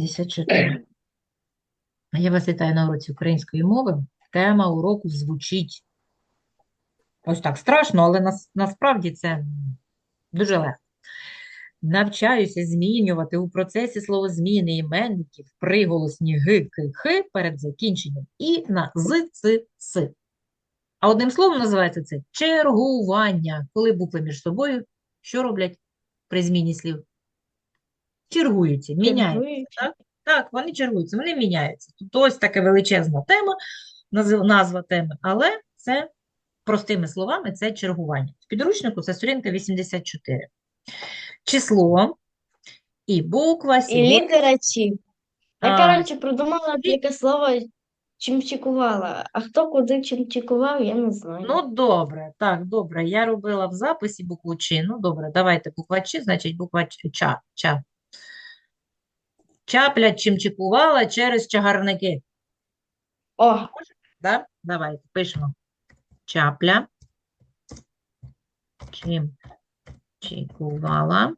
54. Я вас вітаю на уроці української мови. Тема уроку звучить ось так страшно, але нас, насправді це дуже легко. Навчаюся змінювати у процесі словозміни іменників приголосні г, к, х перед закінченням і на з, ц, с. А одним словом називається це чергування. Коли букви між собою що роблять при зміні слів? Чергуються, міняються. Так? Так, вони чергуються, вони міняються. Тут ось така величезна тема, назва теми, але це простими словами це чергування. В підручнику це сторінка 84. Число і буква І сьогодні. літера Ч. Я, коротше, придумала таке слово чимчикувала, а хто куди чимчикував, я не знаю. Ну, добре, так, добре. Я робила в записі букву Ч. Ну, добре, давайте буква Ч, значить буква Ч, ча, ча. Чапля чимчикувала через чагарники. О, Да? Давайте пишемо. Чапля. Чим чікувала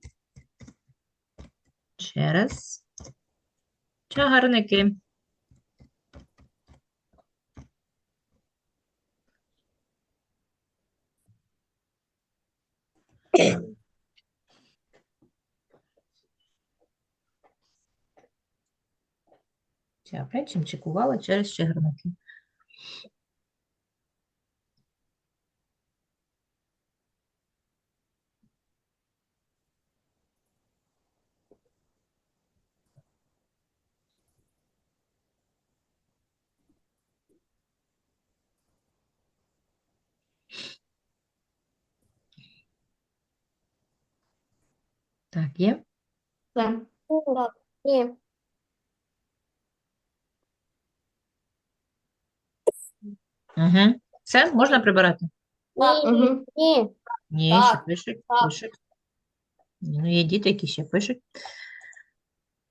через чагарники. Чапля чим чікувала через чагарники. Так, є? так. Ні. Угу. Все, можна прибирати? Угу. Ні. Ні, ще Так, пишуть, так. пишуть. Ну, є діти, які ще пишуть.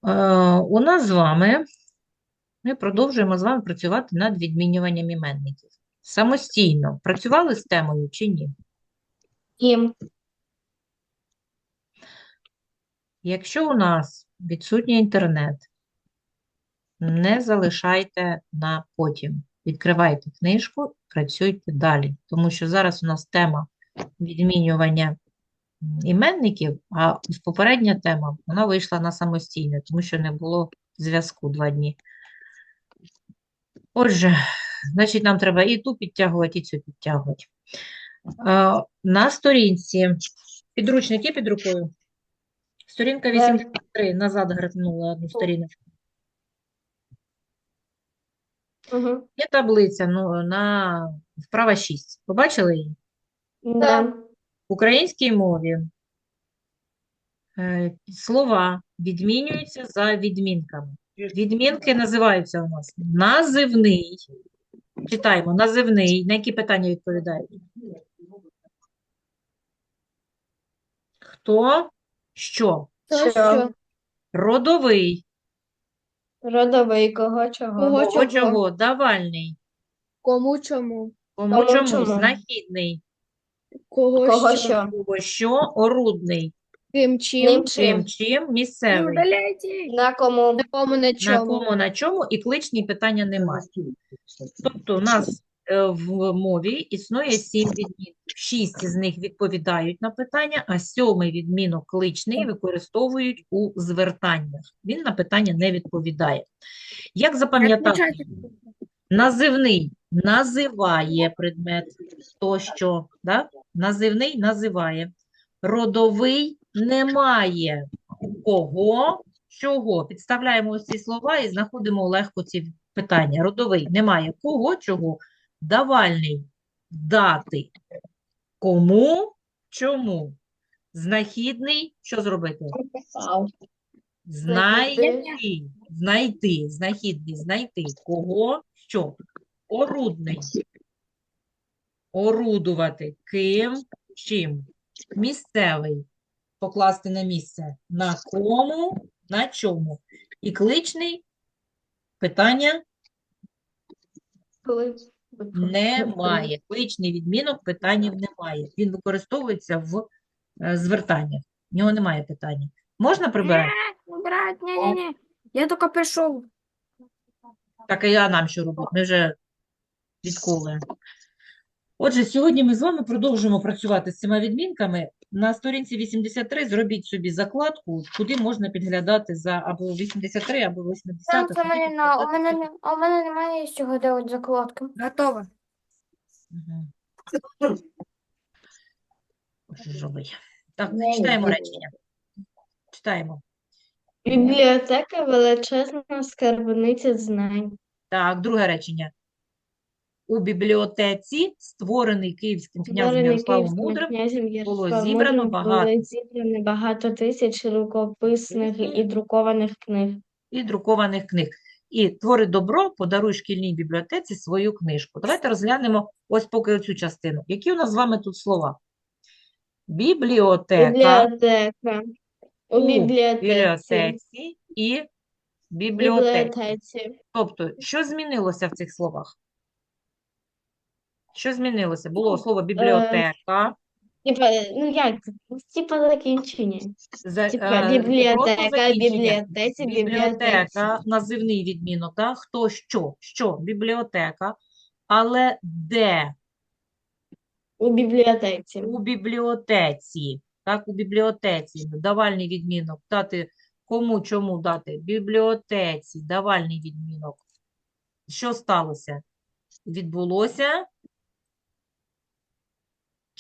Е, у нас з вами, ми продовжуємо з вами працювати над відмінюванням іменників. Самостійно працювали з темою чи ні? Їм. Якщо у нас відсутній інтернет, не залишайте на потім. Відкривайте книжку, працюйте далі. Тому що зараз у нас тема відмінювання іменників, а попередня тема вона вийшла на самостійне, тому що не було зв'язку два дні. Отже, значить, нам треба і ту підтягувати, і цю підтягувати. На сторінці підручник є під рукою? Сторінка 83, назад гратнула одну сторіночку. Угу. Є таблиця ну, на вправа 6. Побачили її? Да. В українській мові е, слова відмінюються за відмінками. Відмінки називаються у нас називний. Читаємо, називний. На які питання відповідають? Хто? Що? Що? Родовий. Родовий, кого чого? Кого Кого чого? Давальний. Кому чому? Кому Кому чому? чому? Знахідний. Кого, Кого що? що? Кого що? Орудний. Ким чим? Ним Чим? чим? Чим? Місцевий. На кому? На кому на На чому? кому, на чому і кличні питання немає. Тобто у нас в мові існує сім відмінків. Шість з них відповідають на питання, а сьомий відмінок кличний використовують у звертаннях. Він на питання не відповідає. Як запам'ятати? Називний називає предмет то що, да? Називний називає. Родовий немає кого, чого. Підставляємо ці слова і знаходимо легко ці питання. Родовий немає кого, чого. Давальний дати. Кому, чому. Знахідний, що зробити? Знайти, знайти, знахідний, знайти. Кого, що? Орудний. Орудувати. Ким, чим? Місцевий. Покласти на місце. На кому, на чому. І кличний питання Коли? Немає. Кличний відмінок питаннів немає. Він використовується в е, звертаннях. В нього немає питання. Можна прибирати? Убрать, ні-ні-ні. Я тільки прийшов. Так, а я нам що робити? Ми вже відколи. Отже, сьогодні ми з вами продовжуємо працювати з цими відмінками. На сторінці 83 зробіть собі закладку, куди можна підглядати за або 83, або 80. Там мене, на, у мене, у мене немає з чого робити закладки. Готово. Мгм. Що ж робить? Так, читаємо речення. Читаємо. Бібліотека величезна скарбниця знань. Так, друге речення. У бібліотеці, створений київським князем Ярославом Мудрим, було зібрано багато. було зібрано багато тисяч рукописних і друкованих книг. і друкованих книг. І твори добро, подаруй шкільній бібліотеці свою книжку. Давайте розглянемо ось поки цю частину. Які у нас з вами тут слова? Бібліотека, Бібліотека. У бібліотеці. бібліотеці і бібліотека. Бібліотеці. Тобто, що змінилося в цих словах? Що змінилося? Було слово бібліотека, Типа, ну як? Типа закінчення. за, Типа е, просто бібліотека, закінчення. бібліотеці, бібліотеці. Бібліотека, називний відмінок, так? Хто що? Що? Бібліотека. Але де? У бібліотеці. У бібліотеці. Так, у бібліотеці. Давальний відмінок. Дати кому, чому дати? Бібліотеці. Давальний відмінок. Що сталося? Відбулося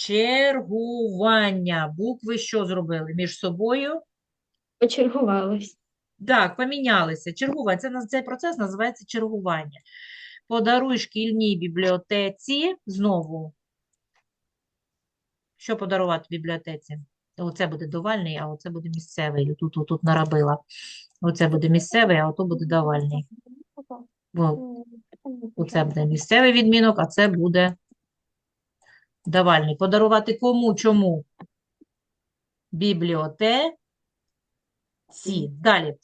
чергування. Букви що зробили? Між собою? Почергувалось. Так, помінялися. Чергування. Це, цей процес називається чергування. Подаруй шкільній бібліотеці знову. Що подарувати бібліотеці? Оце буде давальний, а оце буде місцевий. Тут, тут наробила. Оце буде місцевий, а ото буде давальний. Бо оце буде місцевий відмінок, а це буде давальний. Подарувати кому, чому? Бібліотеці. Далі.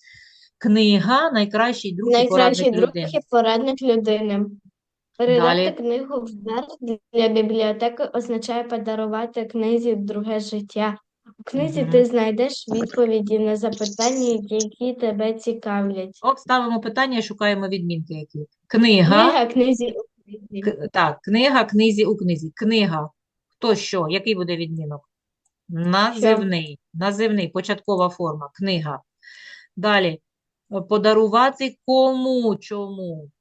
Книга найкращий друг і Найкращий порадник друг людини. і порадник людини. Передати Далі. книгу в дар для бібліотеки означає подарувати книзі друге життя. У книзі Мгм. ти знайдеш відповіді на запитання, які тебе цікавлять. От ставимо питання і шукаємо відмінки які. Книга. Книга книзі. Так, книга, книзі у книзі. Книга. Хто що? Який буде відмінок? Називний. Називний, початкова форма. Книга. Далі. Подарувати кому, чому?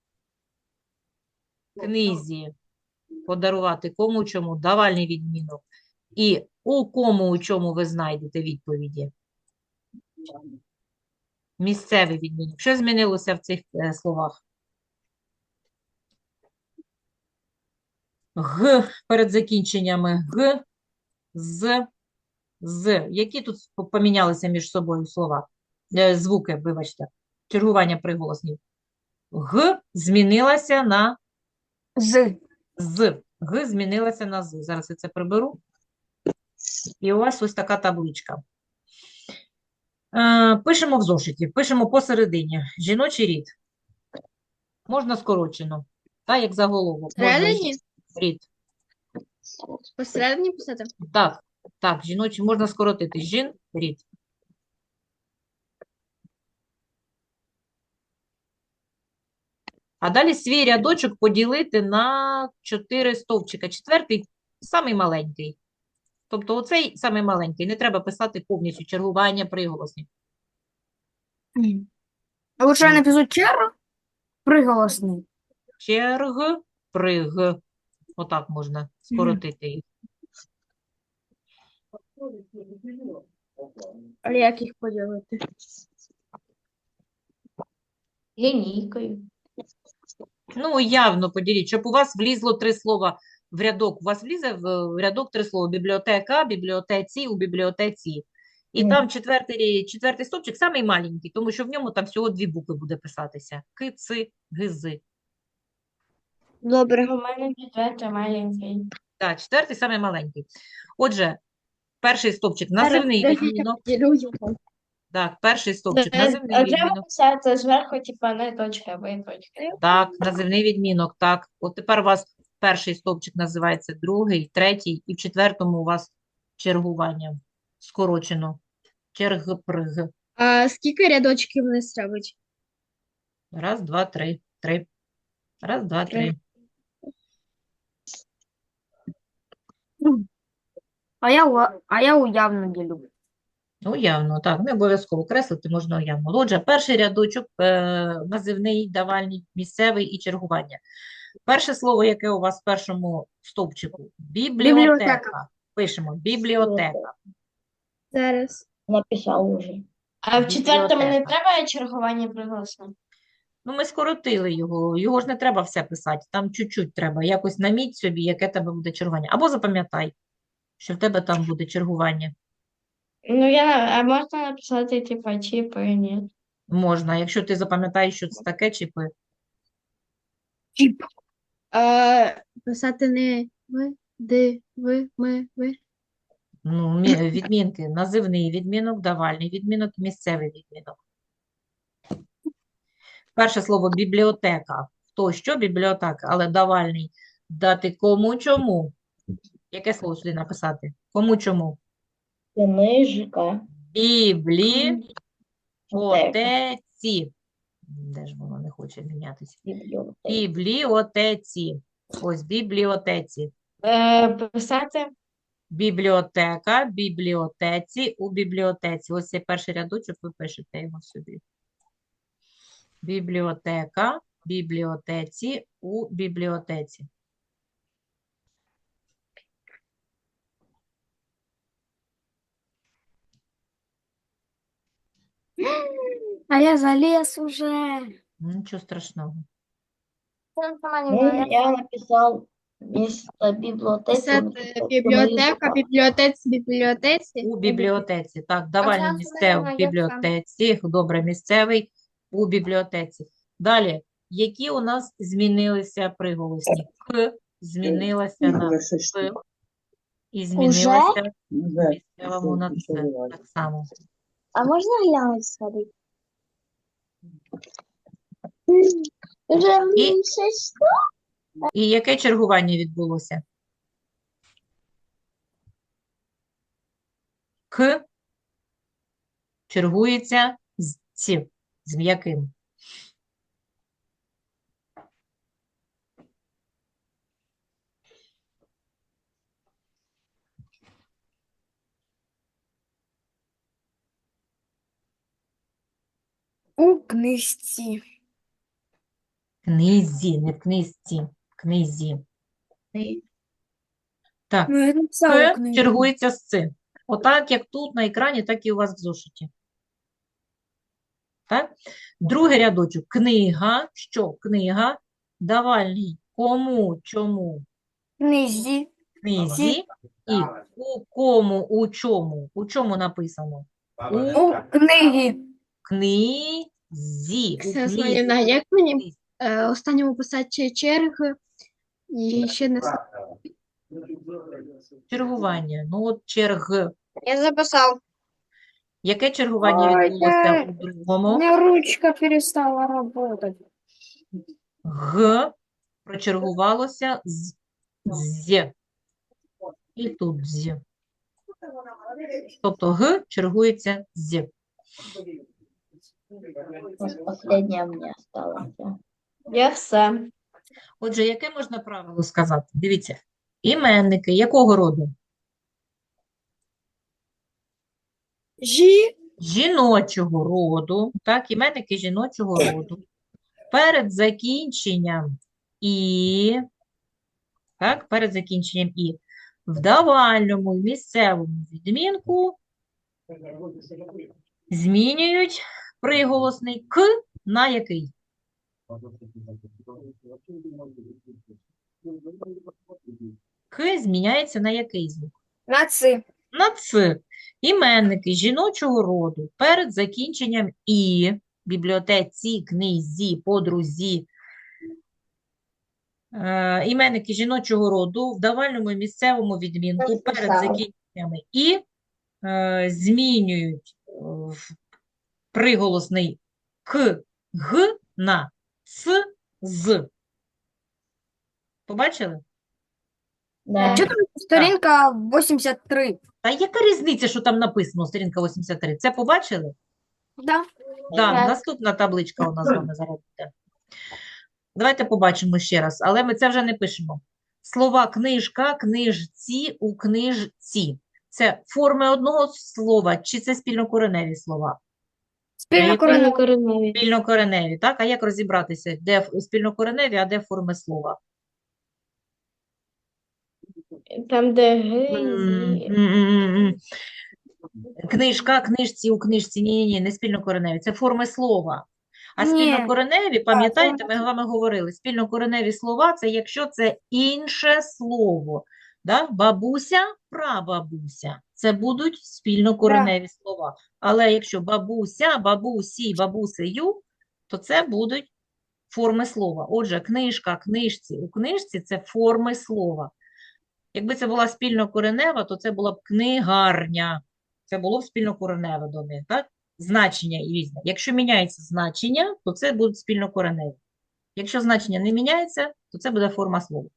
Книзі. Подарувати кому, чому? Давальний відмінок. І у кому, у чому ви знайдете відповіді? Місцевий відмінок. Що змінилося в цих е, словах? Г перед закінченнями Г, з, з. Які тут помінялися між собою слова? Е, Звуки, вибачте. Чергування приголоснів. Г змінилася на З. з. Г змінилася на з. Зараз я це приберу. І у вас ось така табличка. Е, Пишемо в зошиті, пишемо посередині. Жіночий рід. Можна скорочено. Так, як заголовок. Можна? Рід. Посередині писати? Так, так, жіночий можна скоротити. Жін, рід. А далі свій рядочок поділити на чотири стовпчика. Четвертий самий маленький. Тобто оцей самий маленький. Не треба писати повністю чергування приголосних. А лучше я напишу чергу приголосний. Черг, приг. Отак можна скоротити їх. А як їх поділити? Лінійкою. Ну, явно поділіть, щоб у вас влізло три слова в рядок. У вас влізе в рядок три слова. Бібліотека, бібліотеці, у бібліотеці. І Мгм. там четвертий, четвертий стовпчик самий маленький, тому що в ньому там всього дві букви буде писатися. Ки, ци, гизи. Добре. У мене четвертий маленький. Так, четвертий самий маленький. Отже, перший стовпчик називний відмінок. Так, перший стовпчик називний А треба відмінок. писати зверху, типа не точка, а ви точка. Так, називний відмінок, так. От тепер у вас перший стовпчик називається другий, третій, і в четвертому у вас чергування скорочено. Черг, приг. А скільки рядочків не робить? Раз, два, три. Три. Раз, два, три. А я, уа- а я уявно ділю. Уявно, так, не обов'язково креслити можна уявно. Отже, перший рядочок, е, називний, давальний, місцевий і чергування. Перше слово, яке у вас в першому стовпчику? Бібліотека. Бібліотека. Пишемо бібліотека. Зараз. Написал уже. А в четвертому не Бібліотека. треба чергування приголосне? Ну, ми скоротили його. Його ж не треба все писати. Там чуть-чуть треба. Якось наміть собі, яке тебе буде чергування. Або запам'ятай, що в тебе там буде чергування. Ну, я, а можна написати, типа, чіпи, ні. Можна, якщо ти запам'ятаєш, що це таке, чіпи. Чіп. Е, писати не ви, де, ви, ми, ви. Ну, мі- відмінки. Називний відмінок, давальний відмінок, місцевий відмінок. Перше слово бібліотека. Хто що бібліотека, але давальний. Дати кому чому. Яке слово сюди написати? Кому чому? Книжка. Бібліотеці. Де ж воно не хоче мінятися? Бібліотеці. Ось бібліотеці. Е, писати Бібліотека, бібліотеці, у бібліотеці. Ось цей перший рядочок, ви пишете його собі. Бібліотека, бібліотеці, у бібліотеці. А я залез уже. Нічого страшного. Ну, я написал вместо библиотеки. писати бібліотека, бібліотеці, бібліотеці. У бібліотеці. Так, місцевий в бібліотеці. Добре, місцевий у бібліотеці. Далі. Які у нас змінилися приголосні? К змінилася на К. І змінилася в місцевому на Ц. Так само. А можна глянути сходити? Вже І- яке чергування відбулося? К чергується з ці, з м'яким. У книжці. Книзі, не в книжці, в книзі. Так, Ну, я написала у К книжці. чергується з цим. Отак, як тут на екрані, так і у вас в зошиті. Так? Другий рядочок. Книга. Що? Книга. Давальний. Кому, чому? Книзі. Книзі. І у кому, у чому? У чому написано? У книги. книзі. У книзі. Як мені е, останньому писати черги і ще не Чергування. Ну, от черг. Я записав. Яке чергування Ой, відбулося я- у У другому? меня ручка перестала работать. Г прочергувалося з з. І тут з. Тобто Г чергується з. Вот Последняя осталась. да. Я все. Отже, яке можна правило сказати? Дивіться. Іменники якого роду? Жі. Жіночого роду, так, іменники жіночого роду. Перед закінченням і, так, перед закінченням і в давальному і місцевому відмінку змінюють приголосний к на який? К зміняється на який звук? На ци. На ц. Іменники жіночого роду перед закінченням і бібліотеці, книзі, подрузі. Е, іменники жіночого роду в давальному і місцевому відмінку перед закінченнями і е, змінюють е, в приголосний к, г на ц, з. Побачили? Да. Сторінка 83? Та яка різниця, що там написано, сторінка 83? Це побачили? Да. Да, Так. наступна табличка у нас з вами зараз буде. Давайте побачимо ще раз, але ми це вже не пишемо. Слова книжка, книжці, у книжці. Це форми одного слова, чи це спільнокореневі слова? Спільно Яке? коренево. Кореневі. Спільнокореневі, так? А як розібратися, де ф- спільнокореневі, а де форми слова? Там, де г, М, зі. м, м, м, м. Книжка, книжці, у книжці. Ні, ні, ні, не спільнокореневі. Це форми слова. А Ні. спільнокореневі, пам'ятаєте, ми з вами говорили, спільнокореневі слова – це якщо це інше слово. Да? Бабуся, прабабуся. Це будуть спільнокореневі слова. Але якщо бабуся, бабусі, бабусею, то це будуть форми слова. Отже, книжка, книжці, у книжці – це форми слова. Якби це була спільнокоренева, то це була б книгарня. Це було б спільнокореневе до них, так? Значення і різне. Якщо міняється значення, то це будуть спільнокореневі. Якщо значення не міняється, то це буде форма слова.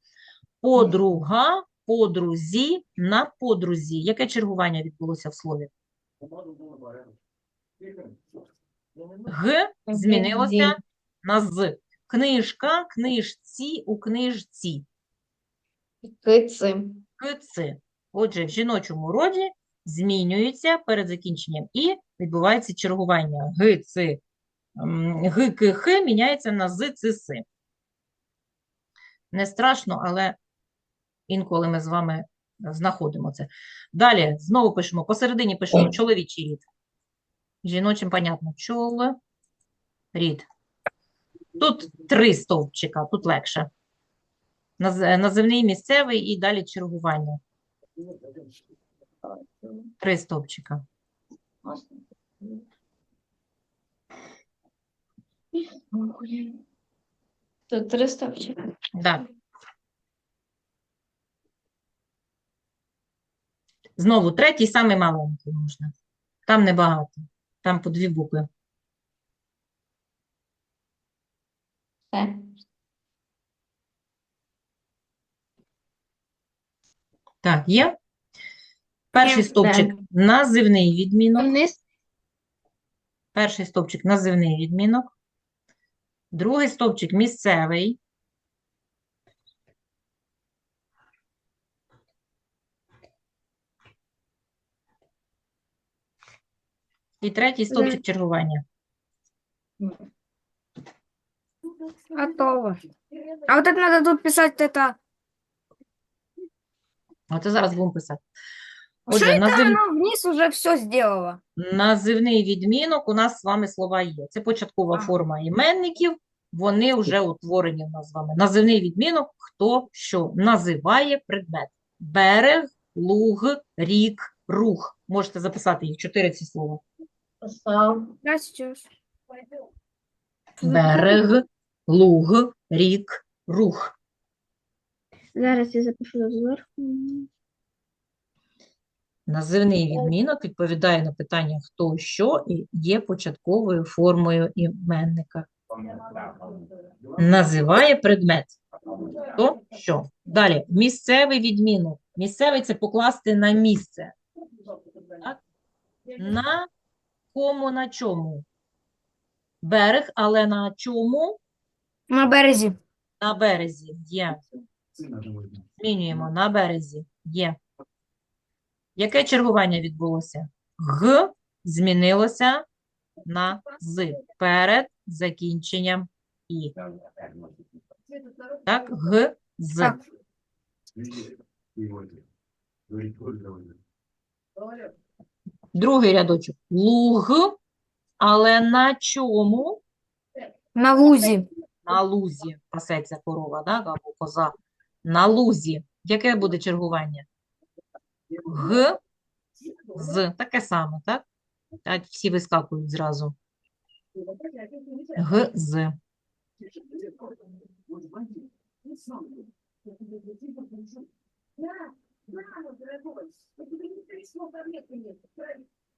Подруга, подрузі, на подрузі. Яке чергування відбулося в слові? Г змінилося на з. Книжка, книжці, у книжці. Кици. Кици. Отже, в жіночому роді змінюється перед закінченням і відбувається чергування. Ги, ци, ги, ки, хи міняється на з, ци, си. Не страшно, але інколи ми з вами знаходимо це. Далі знову пишемо, посередині пишемо чоловічий рід. Жіночим, понятно, чол, рід. Тут три стовпчика, тут легше. Наз- Називний, місцевий і далі чергування. Три стовпчика. Тут три стовпчика. Так. Знову третій, самий маленький можна. Там небагато. Там по дві букви. Все. Так, є? Перший Є, стовпчик називний відмінок. Вниз. Перший стовпчик називний відмінок. Другий стовпчик місцевий. І третій стовпчик чергування. Готово. А вот это надо тут писать это. Оце зараз будемо писати. Отже, это назив... оно вниз уже все сделало? називний відмінок у нас з вами слова є. Це початкова А. форма іменників. Вони вже утворені у нас з вами. Називний відмінок хто що називає предмет. Берег, луг, рік, рух. Можете записати їх чотири ці слова. Берег, луг, рік, рух. Зараз я запишу зверху. Називний відмінок відповідає на питання хто що і є початковою формою іменника. Називає предмет. Хто що. Далі, місцевий відмінок. Місцевий це покласти на місце. Так? На кому, на чому? Берег, але на чому? На березі. На березі. Є. Змінюємо. На березі. Є. Яке чергування відбулося? Г змінилося на з перед закінченням і. Так, г, з. Так. Другий рядочок. Луг, але на чому? На лузі. На лузі пасеться корова, так, або коза. На лузі. Яке буде чергування? Г, з. Таке саме, так? Так, всі вискакують зразу. Г, з.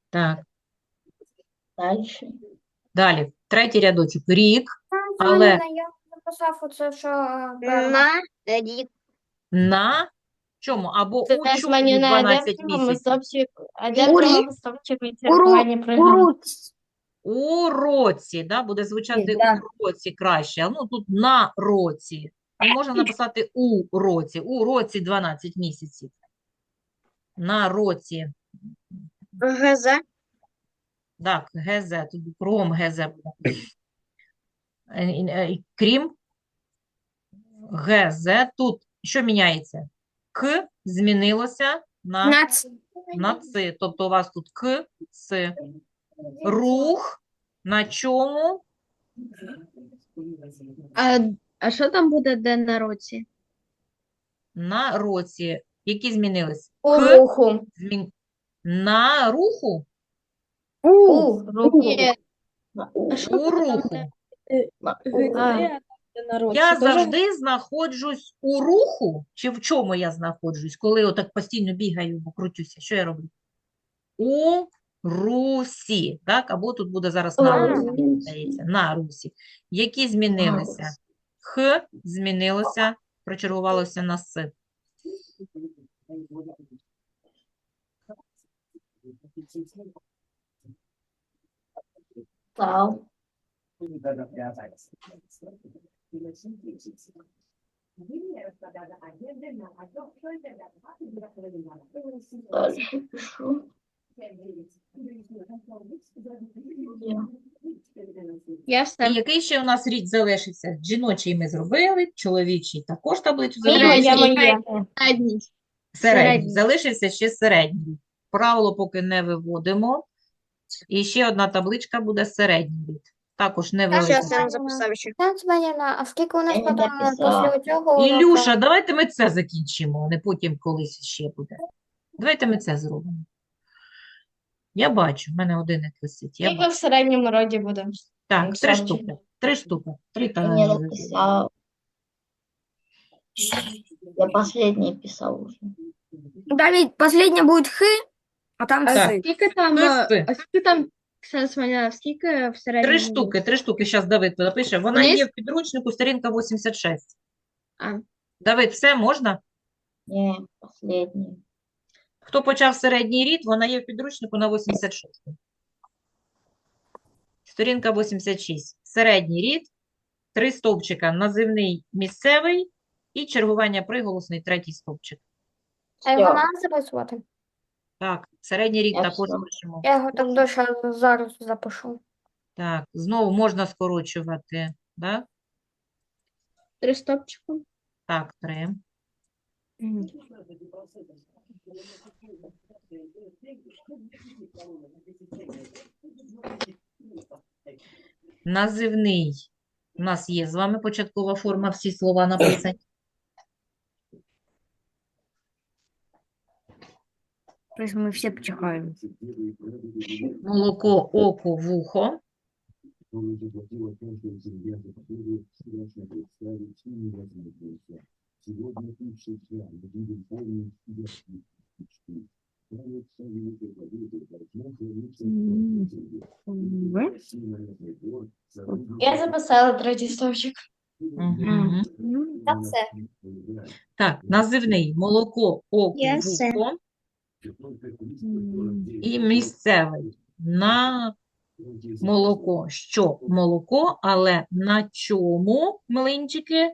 Так, Дальше. далі. Третій рядочок. Рік, але написав оце, що На рік. на чому? Або у Це чому мені на 12 одному місяців. У році, да, буде звучати Да. у році краще. А ну тут на році. Не можна написати у році. У році 12 місяців. На році. ГЗ. Так, ГЗ, тут кругом ГЗ буде. Е, е, Крім ГЗ, тут що міняється? К змінилося на, на Ц. Тобто у вас тут К, Ц. Рух на чому? А, а що там буде де на році? На році. Які змінились? У К руху. змін... На руху? У руху. Ні, У. У руху. На А. Я завжди знаходжусь у руху, чи в чому я знаходжусь, коли отак постійно бігаю, бо крутюся. Що я роблю? У русі, так? Або тут буде зараз на русі, здається, на русі. Які змінилися? Х змінилося, прочергувалося на С. Став. Дальше пишу. я все. який ще у нас рід залишився? Жіночий ми зробили, чоловічий також таблицю Моя, зробили. Середній. Середній. Середній. Залишився ще середній. Правило поки не виводимо. І ще одна табличка буде середній рід. Також невелика. Зараз я записав ще. Танц Мар'яна, а скільки у нас Я не потім після цього? Ілюша, давайте ми це закінчимо, а не потім колись ще буде. Давайте ми це зробимо. Я бачу, в мене годинник висить. Я Скільки бачу. в середньому роді буде? Так, три Олександр? штуки. Три штуки. Три та не написал. Я последний писал уже. Давид, последняя будет Х, а там А Ц. скільки там, а, а скільки там, Ксенс скільки в середньому? Три штуки, три штуки. Зараз Давид напише. Вона Вниз? є в підручнику, сторінка 86. А. Давид, все можна? Не, последний. Хто почав середній рід, вона є в підручнику на 86. Сторінка 86. Середній рід, три стовпчика, називний місцевий і чергування приголосний третій стовпчик. А його Всьо. записувати? Так, середній рід Я також все. пишемо. Я його так дуже зараз запишу. Так, знову можна скорочувати. Да? Три стопчика. Так, три. Називний. У нас є з вами початкова форма, всі слова написані. То есть мы все почихаем. Молоко, око, вухо. Я записала третій стовпчик. Так, все. Так, називний. Молоко, око, вухо. І місцевий. На молоко. Що? Молоко, але на чому, млинчики?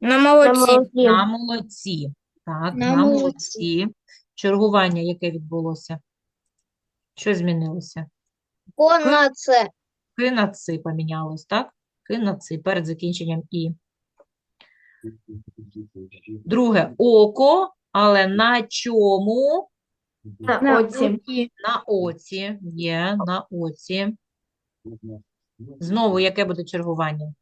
На молодці. На молоці. Так, На на молоці. молоці. Чергування яке відбулося? Що змінилося? О, на це. Ки на ци помінялось, так? Ки на ци перед закінченням і. Друге око, але на чому? На На оці. На оці. Є, на оці. Знову яке буде чергування?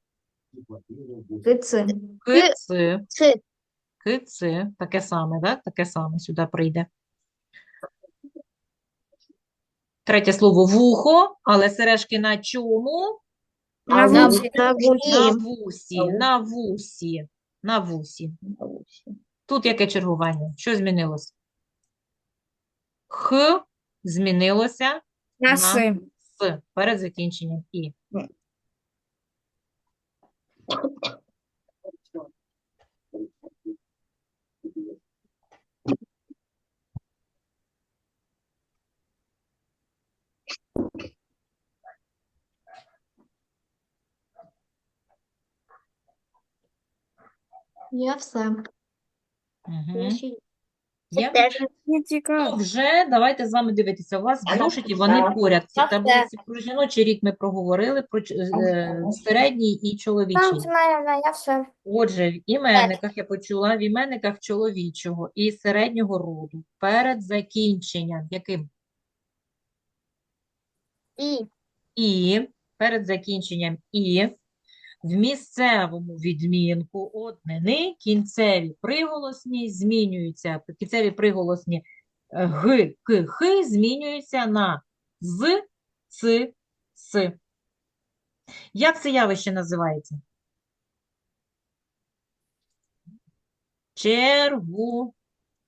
Кици. Кици. Кици. Таке саме, так? Таке саме сюди прийде. Третє слово вухо, але сережки на чому? На На вулиці. На вусі. вусі, на вусі, на вусі. На усі. Тут яке чергування? Що змінилося? Х змінилося на С. С перед закінченням І. Я все. Угу. Є? теж не Ну, цікаво. вже давайте з вами дивитися. У вас в Я зошиті вони поряд. Ці таблиці про жіночий рік ми проговорили, про ч- е, середній і Там чоловічий. я все. Отже, в іменниках я почула, в іменниках чоловічого і середнього роду перед закінченням, яким? І. І, перед закінченням і, в місцевому відмінку однини кінцеві приголосні змінюються, кінцеві приголосні е, г, к, х змінюються на з, ц, с. Як це явище називається? Чергу.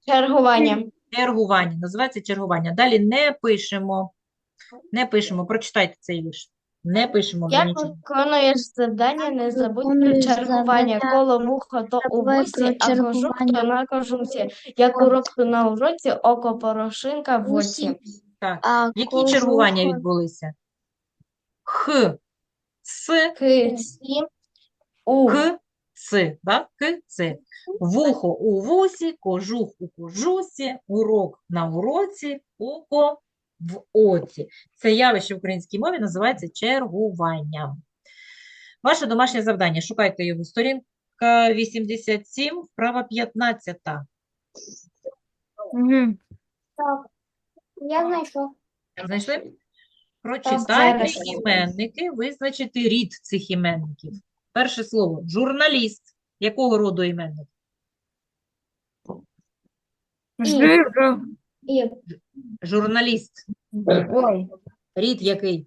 Чергування. Чергування. Називається чергування. Далі не пишемо. Не пишемо. Прочитайте цей вірш. Не пишемо вже Як нічого. виконуєш завдання, не забудь про Виконуєш чергування. завдання, Коло вухо то у вусі, про а кожух то чергування. на кожусі. Як урок то на уроці, око порошинка в оці. Так. А Які чергування кожуха- відбулися? Х, С, Ки, сі, у. К, Ц, да? К, Ц. Вухо у вусі, кожух у кожусі, урок на уроці, око в оці. Це явище в українській мові називається чергуванням. Ваше домашнє завдання. Шукайте його. Сторінка 87, вправа 15. Угу. Я знайшов. Знайшли? Прочитайте зараз. іменники, визначити рід цих іменників. Перше слово – журналіст. Якого роду іменник? Жиро. Журналіст. Ой. Рід який?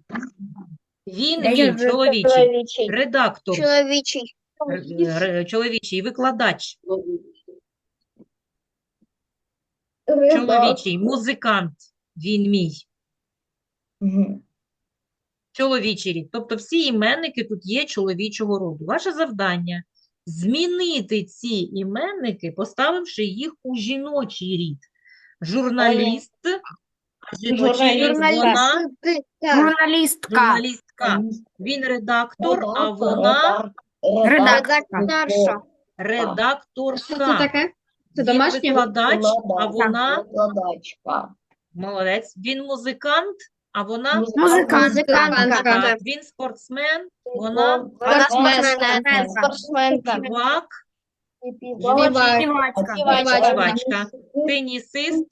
Він, він, чоловічий. Чоловічий. Редактор, Чоловічий. р- чоловічий. Викладач, чоловічий. Музикант, він мій. Мгм. Чоловічий рід. Тобто всі іменники тут є чоловічого роду. Ваше завдання – змінити ці іменники, поставивши їх у жіночий рід. Журналіст, а жіночий рід Журналіст. вона Журналістка. журналістка. Він редактор, а вона Редакторша. Що це редакторка. таке? Це Він домашнє? викладач, а вона Викладачка. молодець. Він музикант, а вона Музикант. Музикантка. так. Він спортсмен, вона Вона Спортсменка. Співачка. тенісист,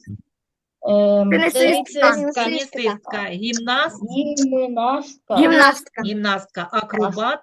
Ем, Тенісистка. тенісистка, гімнаст, Гімнастка. Гімнастка. гімнастка, акробат,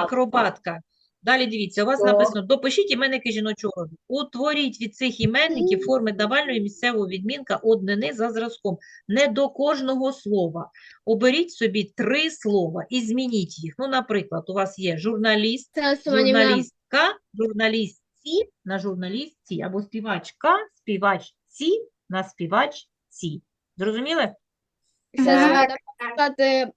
Акробатка. Далі дивіться, у вас Так. написано допишіть іменники жіночого роду. Утворіть від цих іменників форми давальної місцевого відмінка однини за зразком. Не до кожного слова. Оберіть собі три слова і змініть їх. Ну, наприклад, у вас є журналіст, журналістка, журналістці на журналістці, або співачка, співачці на співачці. Зрозуміли? Сказати